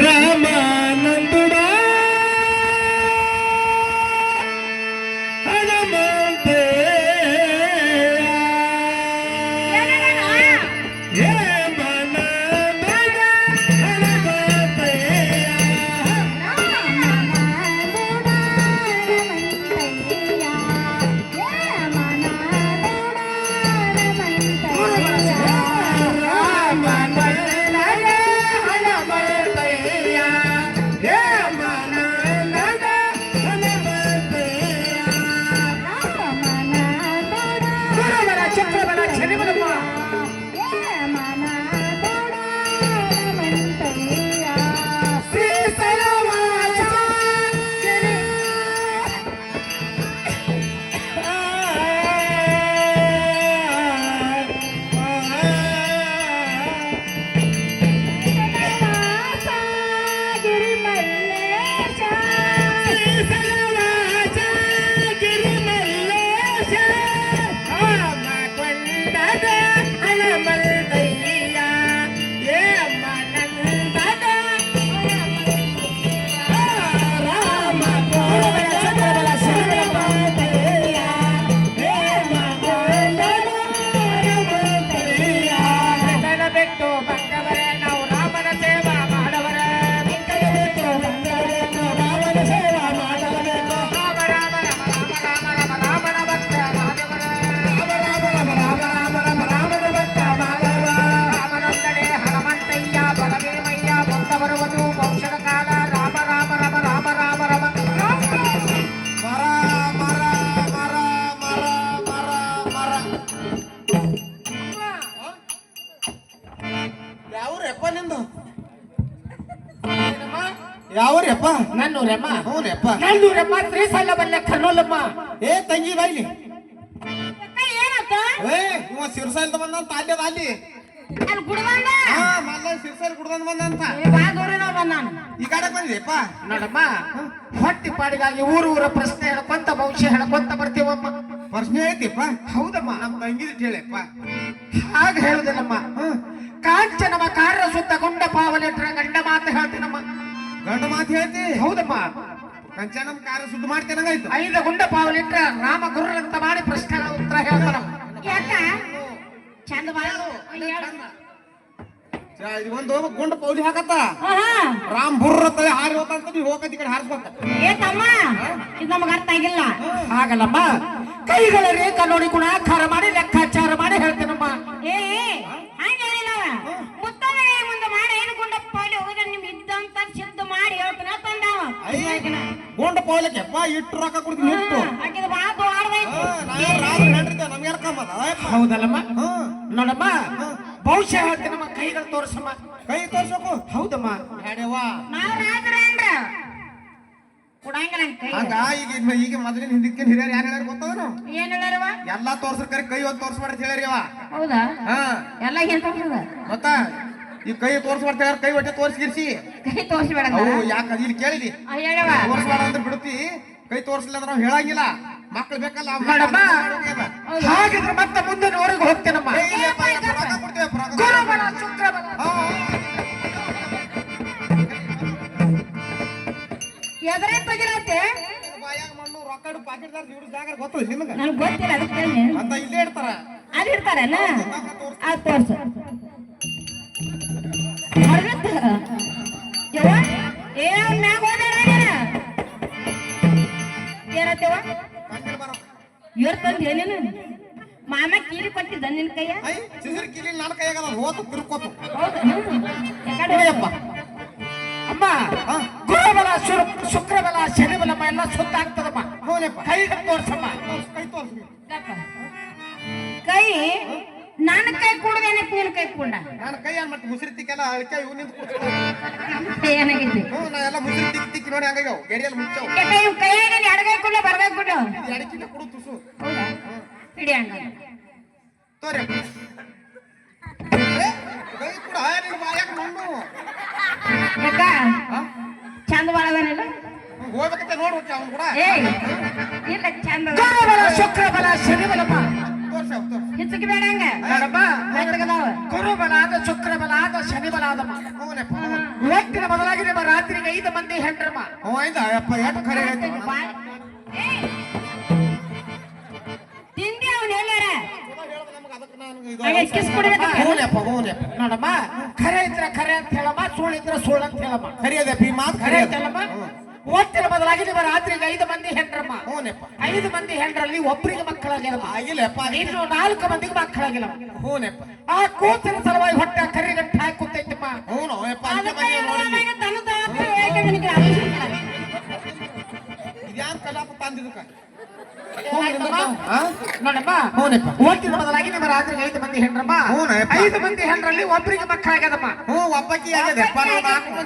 ರ ಯಾವ್ರೆಪ್ಪ ನಿಂದು? ಯಾವ್ರಪ್ಪ? ನನ್ನೂರಮ್ಮ? ಹ್ಞೂನಪ್ಪ ನನ್ನೂರಮ್ಮ ಶ್ರೀಶೈಲ ಬಲ್ಲೆ ಕರ್ನೋಲಮ್ಮ. ಏ ತಂಗಿ ಬಾಯ್ಲಿ ಏ ಇವ ಸಿರ್ಸಲ್ ಬಂದಂತ ಅಲ್ಲಿ ಅದ ಅಲ್ಲಿ. ಸಿರ್ಸಲ್ ಕುಡ್ದಂತ ಬಂದಂತ ಈ ಕಡೆ ಬಂದಿಪ್ಪ ನೋಡಮ್ಮ ಹೊಟ್ಟಿ ಪಾಡಿಗಾಗಿ ಊರು ಊರ ಪ್ರಶ್ನೆ ಹೇಳ್ಕೊಂತ ಭವಿಷ್ಯ ಹೇಳ್ಕೊಂತ ಬರ್ತೀವಮ್ಮ. ಪ್ರಶ್ನೆ ಐತಿಪ್ಪ. ಹೌದಮ್ಮ. ನಮ್ ತಂಗಿದ್ ಹೇಳಪ್ಪ ಹಾಗ ಹೇಳುದಿಲ್ಲಮ್ಮ. ಕಾರ್ಯ ಸುತ್ತ ಗುಂಡ ಪಾವಲಿಟ್ರ ಗಂಡ ಮಾತು ಹೇಳ್ತೀನಮ್ಮ ಗಂಡ ಮಾತು ಹೇಳ್ತಿ? ಹೌದಮ್ಮ ಕಂಚನಮ್ ಕಾರ್ಯ ಸುದ್ದ ಮಾಡ್ತೇನೆ ಐದು ಗುಂಡ ಪಾವಲಿಟ್ರ ರಾಮ ಗುರುರಂತ ಮಾಡಿ ಪ್ರಶ್ನೆಗಳ ಉತ್ತರ ಹೇಳ್ತಾನಮ್ಮ ಯಾಕ? ಚಂದ ಬಾಳ ಒಂದು ಗುಂಡ ಪೌಲಿ ಹಾಕತ್ತ. ರಾಮ್ ಬುರ್ರ ತಲೆ ಹಾರಿ ಹೋಗಂತ ನೀವು ಹೋಗತ್ ಈ ಕಡೆ ಹಾರಿಸ್ಬೇಕ. ಏ ತಮ್ಮ ಇದು ನಮಗ ಅರ್ಥ ಆಗಿಲ್ಲ. ಹಾಗಲ್ಲಮ್ಮ ಕೈಗಳ ರೇಖ ನೋಡಿ ಗುಣಾಕಾರ ಮಾಡಿ ಪೌಲಕ್ಕೆಪ್ಪ ಇಟ್ಟು ರೊಕ್ಕ ಕೊಡ್ತೀನಿ ಇಟ್ಟು. ಆಕಿದ ಬಾ ಆಡ್ದೈತಿ ನಮ್ಗೆ ಹೇಳ್ಕೊಂಬಲ್ಲ ಹೌದಲ್ಲಮ್ಮ? ಹ್ಮ್ ನೋಡಮ್ಮ ಬಹುಶಃ ಹೇಳ್ತೇನಮ್ಮ ಕೈಗಳು ತೋರಿಸಮ್ಮ. ಕೈ ತೋರ್ಸಕು ಹೌದಮ್ಮ. ಹೇಳ್ಯವ್ವ ನಾವ್ ರಾಜರೇನ್ರ ಕೊಡಂಗಿಲ್ಲ ಕೈ. ಹಂಗ ಈಗ ಈಗ ಮೊದಲಿನ ಹಿಂದಿಕ್ಕೆ ಹಿರಿಯರು ಯಾರು ಹೇಳ್ಯಾರ ಗೊತ್ತದನು? ಏನ್ ಹೇಳ್ಯಾರವ ಎಲ್ಲಾ ತೋರ್ಸ್ರ ಕರೆ ಕೈ ಒಂದು ತೋರ್ಸ್ಬೇಡ ಅಂತ ಹೇಳ್ಯಾರ ಅವ ಹೌದಾ? ಹಾ. ಎಲ್ಲ ಗೊತ್ತಾ ಈ ಕೈ ತೋರ್ಸ್ ಹೇಳ್ಯಾರ ಕೈ ಒಟ್ಟೆ ತೋರ್ಸ್ಗಿರ್ಸಿ? ಕೈ ತೋರ್ಸಿ ಅವು ಯಾಕ ಇಲ್ಲಿ ಕೇಳಿದಿ ತೋರಿಸ್ಬೇಡ ತೋರ್ಸ್ಬೇಡ ಅಂದ್ರೆ ಬಿಡ್ತಿ ಕೈ ತೋರ್ಸಿಲ್ಲ ಅಂದ್ರೆ ನಾವು ಹೇಳಂಗಿಲ್ಲ. ಮಕ್ಳು ಬೇಕಲ್ಲ. ಹಾಗಿದ್ರೆ ಮತ್ತೆ ಮುಂದೆ ಊರಿಗೆ ಹೋಗ್ತೇನಮ್ಮ ಎದರೇ ತೆಗಿರತ್ತೆ ಪಾಕಿಟ್ದಾರ ಇವ್ರ ಜಾಗ ಗೊತ್ತದ ನಿನಗ ನನ್ಗೆ ಗೊತ್ತಿಲ್ಲ ಅದಕ್ಕೆ ಅಂತ ಇಲ್ಲೇ ಇಡ್ತಾರ ಅಲ್ಲಿ ಅದು ತೋರ್ಸು. ಏನತ್ತವ ಬರೋ. ಇರ್ತಂತ ಏನೇನು? ಮಾಮ ಕೀಲಿ ಕೊಟ್ಟಿದ್ದ ನಿನ್ ಕೈಯ? ಸಿಸಿರ್ ಕಿಲಿ ನನ್ನ ಕೈಯಾಗ ಹೋತು ತಿರ್ಕೋತು. ಅಮ್ಮ ಗುರುಬಲ ಶುರ್- ಶುಕ್ರಬಲ ಶನಿಬಲಮ್ಮ ಎಲ್ಲ ಸುತ್ತ ಆಗ್ತದಮ್ಮ ಕೈಗಳು ತೋರ್ಸಮ್ಮ. ಕೈ ತೋರ್ಸ. ಕೈ ನನ್ನ ಕೈ ಕುಡ್ದೇನಕ್ಕೆ ನಿನ್ನ ಕೈ ಕುಂಡ? ನನ್ನ ಕೈ ಏನ್ ಮತ್ತೆ ಮುಸ್ರಿ ತಿಕ್ಕೆಲ್ಲ ಅಳ್ಕೆ ಇವ್ ನಿಂತು ಕೂತ್ಕೊಂಡು ಏನಾಗೈತಿ ಹ್ಞೂ ನಾ ಎಲ್ಲ ಮುಸ್ರಿ ತಿಕ್ಕಿ ತಿಕ್ಕಿ ನೋಡಿ ಹಂಗಾಗ್ಯಾವ ಗೆಡಿಯಲ್ಲಿ ಮುಚ್ಚವು. ಇವ್ ಕೈಯಾಗ ಎಡಗೈ ಕುಂಡ ಬಡಗೈ ಕುಂಡ ಇದು ಅಡಿಕಿನ ಕೊಡು ತುಸು. ಹಿಡಿ ಹಂಗ ತೋರಿ. ಏ, ಕೈ ಕೂಡ ನಿನ್ನ ಬಾಯಾಗ ಮಣ್ಣು ಯಾಕ ಚಂದ ಬಾಳದನಲ್ಲ? ಹೋಗ್ಬೇಕಂತ ನೋಡ್ಬೇಕು ಅವ್ನು ಕೂಡ. ಏಯ್ ಇಲ್ಲ ಚಂದ ಶುಕ್ರಬಲ ಶನಿಬಲಮ್ಮ ತೋರ್ಸಿ ಅವ್ ತೋರ್ಸಿ ಬಲ ನೋಡಮ್ಮ ಬೆಳ್ಳಗದಾವ ಗುರುಬಲ ಆದ ಶನಿ ಬಲ ಆದಮ್ಮ ಹ್ಞೂನಪ್ಪ ಒಟ್ಟಿನ ಬದಲಾಗಿ ಮಂದಿ ಹೆಂಡ್ರಮ್ಮ ಹ್ಞೂ ಎಷ್ಟು ಖರೆ ಹೇಳ್ತಿ ಬಾಳ್- ಏಯ್! ತಿಂದಿ ಅವನ್ ಎಲ್ಲಾರ. ಹ್ಞೂನಪ್ಪ ಹ್ಞೂನಪ್ಪ ನೋಡಮ್ಮ ಖರೆ ಇದ್ರ ಖರೆ ಅಂತ ಹೇಳಮ್ಮ ಸುಳ್ಳು ಇದ್ರ ಸುಳ್ಳು ಅಂತ ಹೇಳಮ್ಮ. ಖರೆ ಅದಪ್ಪ ಈ ಮಾತು ಖರೆ ಖರೆ ಒಟ್ಟಿನ ಬದಲಾಗಿ ನಿಮ್ಮ ರಾತ್ರಿಗೆ ಐದು ಮಂದಿ ಹೆಂಡ್ರಮ್ಮ. ಹೂನಪ್ಪ. ಐದು ಮಂದಿ ಹೆಂಡ್ರಲ್ಲಿ ಒಬ್ಬರಿಗೆ ಮಕ್ಕಳಾಗಿಲ್ಲ ಆಗಿಲ್ಲಪ್ಪ ಇನ್ನು ನಾಲ್ಕು ಮಂದಿಗೆ ಮಕ್ಕಳಾಗಿಲ್ಲ ಹೂನಪ್ಪ. ಆ ಕೂತಿನ ಸಲುವಾಗಿ ಹೊಟ್ಟೆ ಕರಿಗಟ್ಟ ಹಾಕಿ ಕೂತೈತಮ್ಮ. ನಿನಗೆ ಇದ್ಯಾನ್ ಕಲಾಪ ತಂದಿದ್ದಕ್ಕ ನೋಡಮ್ಮ ಹ್ಞೂನಪ್ಪ ಒಟ್ಟಿನ ಬದಲಾಗಿ ನಿಮ್ಮ ರಾತ್ರಿ ಐದು ಮಂದಿ ಹೆಂಡ್ರಮ್ಮ ಹ್ಞೂನಪ್ಪ. ಐದು ಮಂದಿ ಹೆಂಡ್ರಲ್ಲಿ ಒಬ್ಬರಿಗೆ ಮಕ್ಕಳಾಗ್ಯದಮ್ಮ ಹ್ಞೂ ಒಬ್ಬಕ್ಕಿ ಆಗ್ಯದಪ್ಪ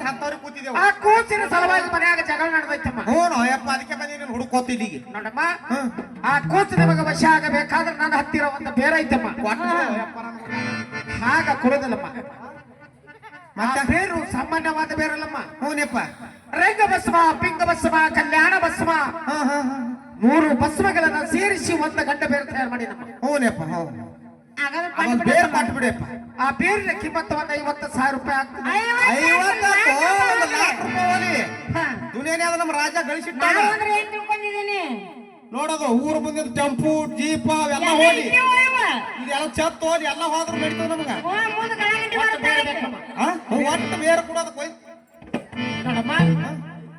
ಹತ್ತವ್ರಿಗೆ ಕೂತಿದ್ದೇವೆ. ಆ ಕೂಸಿನ ಸಲುವಾಗಿ ಮನ್ಯಾಗ ಜಗಳ ನಡೆದೈತಮ್ಮ ಹ್ಞೂ ಯಪ್ಪ ಅದಕ್ಕೆ ಬಂದಿದ್ದೀನಿ ಹುಡುಕೋತಿ ಇಲ್ಲಿಗೆ ನೋಡಮ್ಮ ಹ್ಮ್. ಆ ಕೂಸು ನಿಮಗೆ ವಶ ಆಗಬೇಕಾದ್ರೆ ನನ್ನ ಹತ್ತಿರ ಒಂದು ಬೇರೆ ಐತಮ್ಮ. ಆಗ ಕೊಡೋದಿಲ್ಲಮ್ಮ. ಮತ್ತೆ? ಬೇರು ಸಾಮಾನ್ಯವಾದ ಬೇರಲ್ಲಮ್ಮ. ಹೂನಪ್ಪ ರಂಗ ಬಸವ ಪಿಂಗ ಬಸವ ಕಲ್ಯಾಣ ಬಸವ. ಹಾ ಹಾ ಹಾ ಮೂರು ಭಸ್ಮಗಳನ್ನ ಸೇರಿಸಿ ಒಂದು ಗಂಡ ಬೇರೆ ತಯಾರು ಮಾಡಿ ನಮ್ಮ ಹ್ಞೂನಪ್ಪ ಹ್ಞೂ ಹಾಗಾದ್ರೆ ಅದೊಂದು ಬೇರೆ ತಮ್ಮ. ಆ ಬೇರಿನ ಕಿಮ್ಮತ್ತು ಒಂದು ಐವತ್ತು ಸಾವಿರ ರೂಪಾಯಿ ಆಗ್ತದೆ. ದುನಿಯಾನೇ ನಮ್ಮ ರಾಜ ಗಳಿಸಿಟ್ಟ ನಾನು ತಿಳ್ಕೊಂಡಿದ್ದೀನಿ? ನೋಡೋದು ಊರು ಮುಂದಿನ ಟೆಂಪು ಜೀಪ ಅವೆಲ್ಲ ಎಲ್ಲ ಹೋಗಿ? ಇದೆಲ್ಲ ಚತ್ ಹೋಗಿ ಎಲ್ಲ ಹೋದ್ರು ನಡೀತದ ನಮ್ಗೆ. ಒಟ್ಟು ಬೇರೆ ಕೂಡ ಆ? ಒಟ್ಟು ಬೇರೆ ಕೊಡೋದು ಕೊಯ್ ನೋಡಮ್ಮ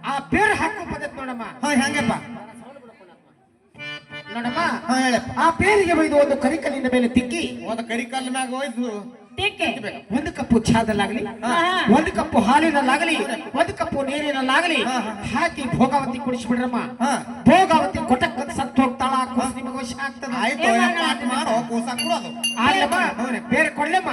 ಆ ಬೇರೆ ಹಾಕೋ ಪದ್ಧತಿ ನೋಡಮ್ಮ. ಹಾ ಹೆಂಗಪ್ಪ? ನೋಡಮ್ಮ? ಹಾ ಹೇಳಪ್ಪ. ಆ ಪೇರಿಗೆ ಬೈದು ಒಂದು ಕರಿಕಲ್ಲಿನ ಮೇಲೆ ತಿಕ್ಕಿ. ಒಂದು ಕರಿ ಕಲ್ಲ ಮ್ಯಾಗ ಹೋಯ್ತು ತಿಕ್ಕಿ. ಒಂದು ಕಪ್ಪು ಚಾದಲ್ಲಾಗಲಿ ಹಾ. ಒಂದು ಕಪ್ಪು ಹಾಲಿನಲ್ಲಾಗಲಿ ಒಂದು ಕಪ್ಪು ನೀರಿನಲ್ಲಾಗಲಿ ಹಾಕಿ ಭೋಗಾವತಿ ಕುಡಿಸ್ಬಿಡ್ರಮ್ಮ. ಹಾ. ಭೋಗಾವತಿ ಕೊಟ್ಟಕ್ಕ ಸತ್ತು ಹೋಗ್ತಾಳ ಕೂಸು ನಿಮಗೆ ವಶ ಆಗ್ತದ. ಆಯ್ತು ಅಟ್ ಮಾಡೋ ಕೂಸ ಕೊಡೋದು ಆಗ್ಲಮ್ಮ ಬೇರೆ ಕೊಡ್ಲಮ್ಮ.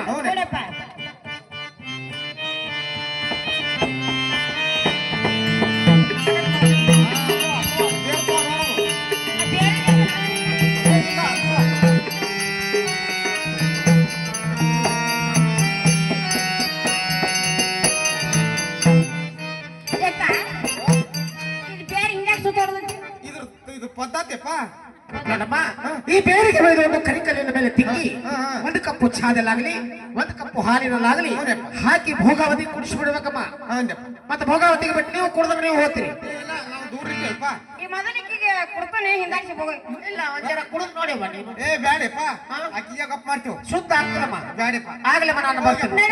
ಇದು ಪದ್ಧತಿಯಪ್ಪ ನೋಡಮ್ಮ ಈ ಬೇರಿಗೆ ಬೈದು ಒಂದು ಕರಿಕಲ್ಲಿನ ಮೇಲೆ ತಿಕ್ಕಿ. ಒಂದು ಕಪ್ಪು ಚಾದಲ್ಲಾಗಲಿ ಒಂದು ಕಪ್ಪು ಹಾಲಿನಲ್ಲಾಗಲಿ. ಹಾಕಿ ಭೋಗಾವತಿ ಕುಡಿಸ್ಬಿಡ್ಬೇಕಮ್ಮ ಮತ್ತೆ ಭೋಗಾವತಿಗೆ ಬಿಟ್ಟು ನೀವು ಕುಡ್ದ ನೀವು ಹೋಗ್ತೀರಿ. ಇಲ್ಲ ನಾವು ದೂರ ಇದ್ದೇವಪ್ಪ ಈ ಮೊದಲಿಕ್ಕಿಗೆ ಕೊಡ್ತಾನೆ ಹಿಂದಾಕಿ ಹೋಗಿ ಇಲ್ಲ ಒಂದ್ಸಲ ಕುಡಿದು ನೋಡಿವ ನೀನು. ಏ ಬ್ಯಾಡಪ್ಪ ಅಕ್ಕಿಗೆ ಮಾಡ್ತೇವೆ. ಶುದ್ಧ ಆಗ್ತದಮ್ಮ. ಬ್ಯಾಡಪ್ಪ ಆಗ್ಲಮ್ಮ ನಾನು ಬರ್ತೇನೆ?